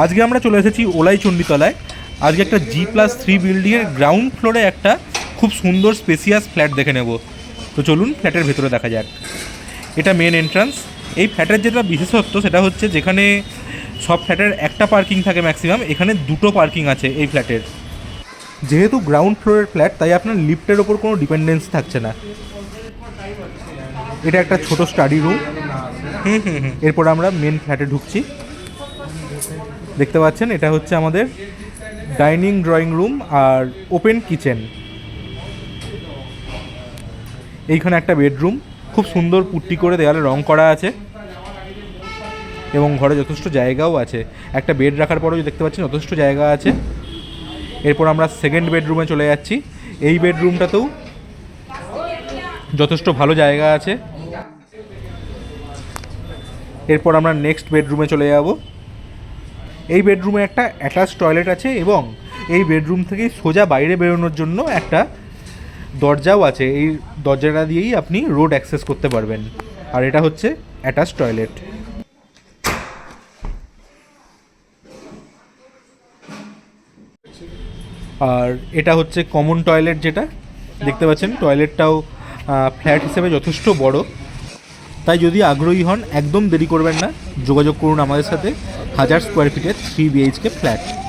আজকে আমরা চলে এসেছি ওলাই চণ্ডীতলায়। আজকে একটা জি প্লাস থ্রি বিল্ডিংয়ের গ্রাউন্ড ফ্লোরে একটা খুব সুন্দর স্পেসিয়াস ফ্ল্যাট দেখে নেব। তো চলুন ফ্ল্যাটের ভেতরে দেখা যাক। এটা মেন এন্ট্রান্স এই ফ্ল্যাটের যেটা বিশেষত্ব সেটা হচ্ছে যেখানে সব ফ্ল্যাটের একটা পার্কিং থাকে ম্যাক্সিমাম এখানে দুটো পার্কিং আছে এই ফ্ল্যাটের যেহেতু গ্রাউন্ড ফ্লোরের ফ্ল্যাট তাই আপনার লিফটের ওপর কোনো ডিপেন্ডেন্স থাকছে না। এটা একটা ছোট স্টাডি রুম হুম হুম হুম। এরপর আমরা মেন ফ্ল্যাটে ঢুকছি। দেখতে পাচ্ছেন, এটা হচ্ছে আমাদের ডাইনিং ড্রয়িং রুম আর ওপেন কিচেন। এইখানে একটা বেডরুম, খুব সুন্দর পুট্টি করে দেওয়ালে রং করা আছে এবং ঘরে যথেষ্ট জায়গাও আছে। একটা বেড রাখার পরেও দেখতে পাচ্ছেন, যথেষ্ট জায়গা আছে। এরপর আমরা সেকেন্ড বেডরুমে চলে যাচ্ছি। এই বেডরুমটাতেও যথেষ্ট ভালো জায়গা আছে। এরপর আমরা নেক্সট বেডরুমে চলে যাব। এই বেডরুমে একটা অ্যাটাচ টয়লেট আছে এবং এই বেডরুম থেকেই সোজা বাইরে বেরোনোর জন্য একটা দরজাও আছে। এই দরজাটা দিয়েই আপনি রোড অ্যাক্সেস করতে পারবেন। আর এটা হচ্ছে অ্যাটাচ টয়লেট। আর এটা হচ্ছে কমন টয়লেট যেটা। দেখতে পাচ্ছেন, টয়লেটটাও ফ্ল্যাট হিসেবে যথেষ্ট বড়। তাই যদি আগ্রহী হন, একদম দেরি করবেন না। যোগাযোগ করুন আমাদের সাথে। হাজার স্কোয়ার ফিটের থ্রি বিএইচকে ফ্ল্যাট